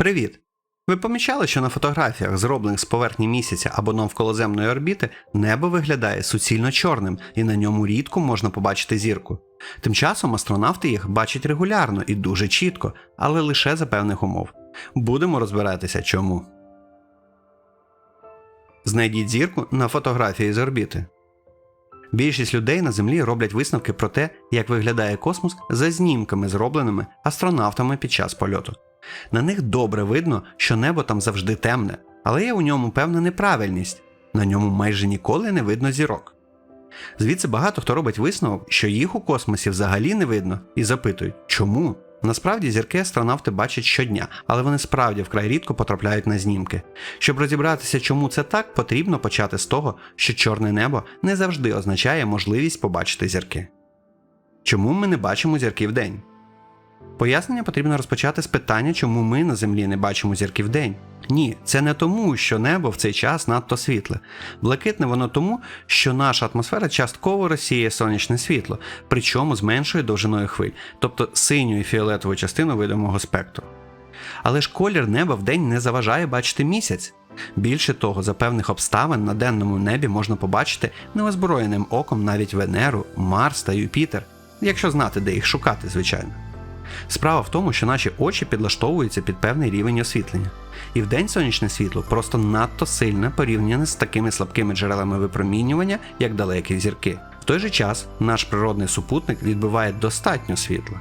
Привіт! Ви помічали, що на фотографіях, зроблених з поверхні місяця або навколоземної орбіти, небо виглядає суцільно чорним, і на ньому рідко можна побачити зірку. Тим часом астронавти їх бачать регулярно і дуже чітко, але лише за певних умов. Будемо розбиратися чому. Знайдіть зірку на фотографії з орбіти. Більшість людей на Землі роблять висновки про те, як виглядає космос за знімками, зробленими астронавтами під час польоту. На них добре видно, що небо там завжди темне, але є у ньому певна неправильність на ньому майже ніколи не видно зірок. Звідси багато хто робить висновок, що їх у космосі взагалі не видно, і запитують, чому? Насправді зірки астронавти бачать щодня, але вони справді вкрай рідко потрапляють на знімки. Щоб розібратися, чому це так, потрібно почати з того, що чорне небо не завжди означає можливість побачити зірки. Чому ми не бачимо зірки вдень? Пояснення потрібно розпочати з питання, чому ми на землі не бачимо зірки вдень. Ні, це не тому, що небо в цей час надто світле. Блакитне воно тому, що наша атмосфера частково розсіє сонячне світло, причому з меншою довжиною хвиль, тобто синю і фіолетову частину видимого спектру. Але ж колір неба вдень не заважає бачити місяць. Більше того, за певних обставин на денному небі можна побачити неозброєним оком навіть Венеру, Марс та Юпітер, якщо знати, де їх шукати, звичайно. Справа в тому, що наші очі підлаштовуються під певний рівень освітлення, і вдень сонячне світло просто надто сильне порівняне з такими слабкими джерелами випромінювання, як далекі зірки. В той же час наш природний супутник відбиває достатньо світла.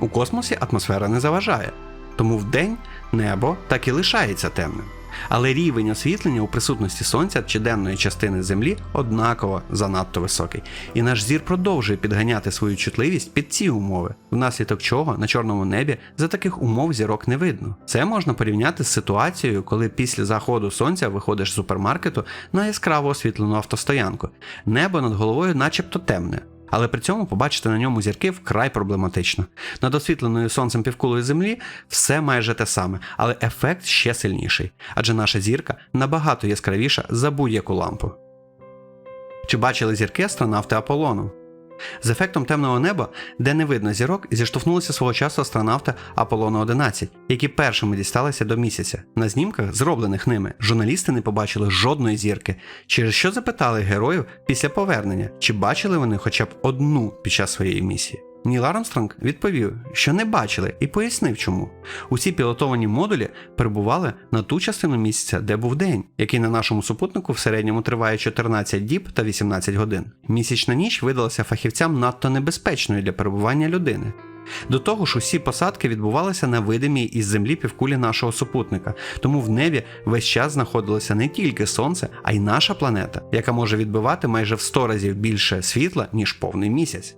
У космосі атмосфера не заважає, тому вдень небо так і лишається темним. Але рівень освітлення у присутності сонця чи денної частини Землі однаково занадто високий, і наш зір продовжує підганяти свою чутливість під ці умови, внаслідок чого на чорному небі за таких умов зірок не видно. Це можна порівняти з ситуацією, коли після заходу сонця виходиш з супермаркету на яскраво освітлену автостоянку. Небо над головою начебто темне, але при цьому побачити на ньому зірки вкрай проблематично. Над освітленою сонцем півкулою землі все майже те саме, але ефект ще сильніший, адже наша зірка набагато яскравіша за будь-яку лампу. Чи бачили зірки астронавти Аполлону? З ефектом темного неба, де не видно зірок, зіштовхнулися свого часу астронавти Аполлона 11, які першими дісталися до місяця. На знімках, зроблених ними, журналісти не побачили жодної зірки, через що запитали героїв після повернення, чи бачили вони хоча б одну під час своєї місії. Ніл Армстронг відповів, що не бачили, і пояснив, чому. Усі пілотовані модулі перебували на ту частину місяця, де був день, який на нашому супутнику в середньому триває 14 діб та 18 годин. Місячна ніч видалася фахівцям надто небезпечною для перебування людини. До того ж, усі посадки відбувалися на видимій із землі півкулі нашого супутника, тому в небі весь час знаходилося не тільки сонце, а й наша планета, яка може відбивати майже в 100 разів більше світла, ніж повний місяць.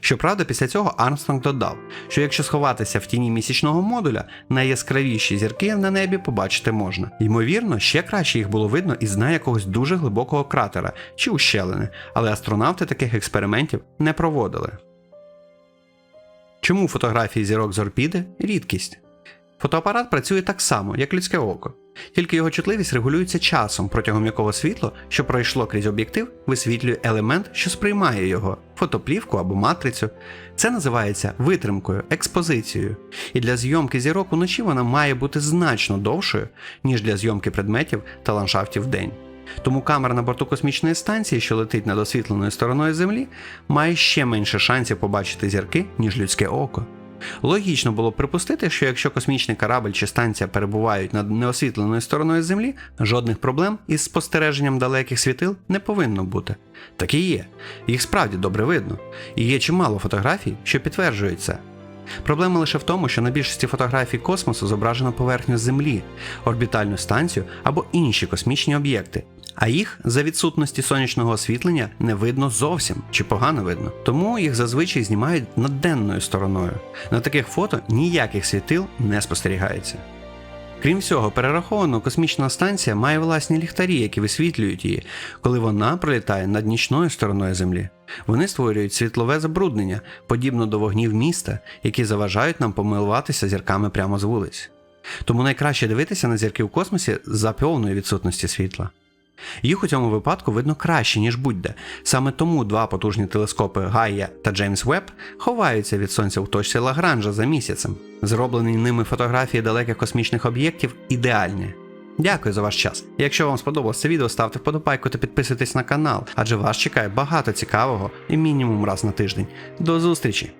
Щоправда, після цього Армстронг додав, що якщо сховатися в тіні місячного модуля, найяскравіші зірки на небі побачити можна. Ймовірно, ще краще їх було видно із дна якогось дуже глибокого кратера чи ущелини, але астронавти таких експериментів не проводили. Чому фотографії зірок з орбіти рідкість? Фотоапарат працює так само, як людське око, тільки його чутливість регулюється часом, протягом якого світло, що пройшло крізь об'єктив, висвітлює елемент, що сприймає його фотоплівку або матрицю. Це називається витримкою, експозицією. І для зйомки зірок уночі вона має бути значно довшою, ніж для зйомки предметів та ландшафтів вдень. Тому камера на борту космічної станції, що летить над освітленою стороною Землі, має ще менше шансів побачити зірки, ніж людське око. Логічно було припустити, що якщо космічний корабль чи станція перебувають над неосвітленою стороною Землі, жодних проблем із спостереженням далеких світил не повинно бути. Так і є, їх справді добре видно, і є чимало фотографій, що підтверджують це. Проблема лише в тому, що на більшості фотографій космосу зображено поверхню Землі, орбітальну станцію або інші космічні об'єкти, а їх за відсутності сонячного освітлення не видно зовсім чи погано видно. Тому їх зазвичай знімають над денною стороною. На таких фото ніяких світил не спостерігається. Крім всього, перераховано космічна станція має власні ліхтарі, які висвітлюють її, коли вона пролітає над нічною стороною Землі. Вони створюють світлове забруднення, подібно до вогнів міста, які заважають нам помилуватися зірками прямо з вулиць. Тому найкраще дивитися на зірки в космосі за повної відсутності світла. Їх у цьому випадку видно краще, ніж будь-де. Саме тому два потужні телескопи Гайя та Джеймс Веб ховаються від сонця у точці Лагранжа за місяцем. Зроблені ними фотографії далеких космічних об'єктів ідеальні. Дякую за ваш час. Якщо вам сподобалось це відео, ставте вподобайку та підписуйтесь на канал, адже вас чекає багато цікавого і мінімум раз на тиждень. До зустрічі!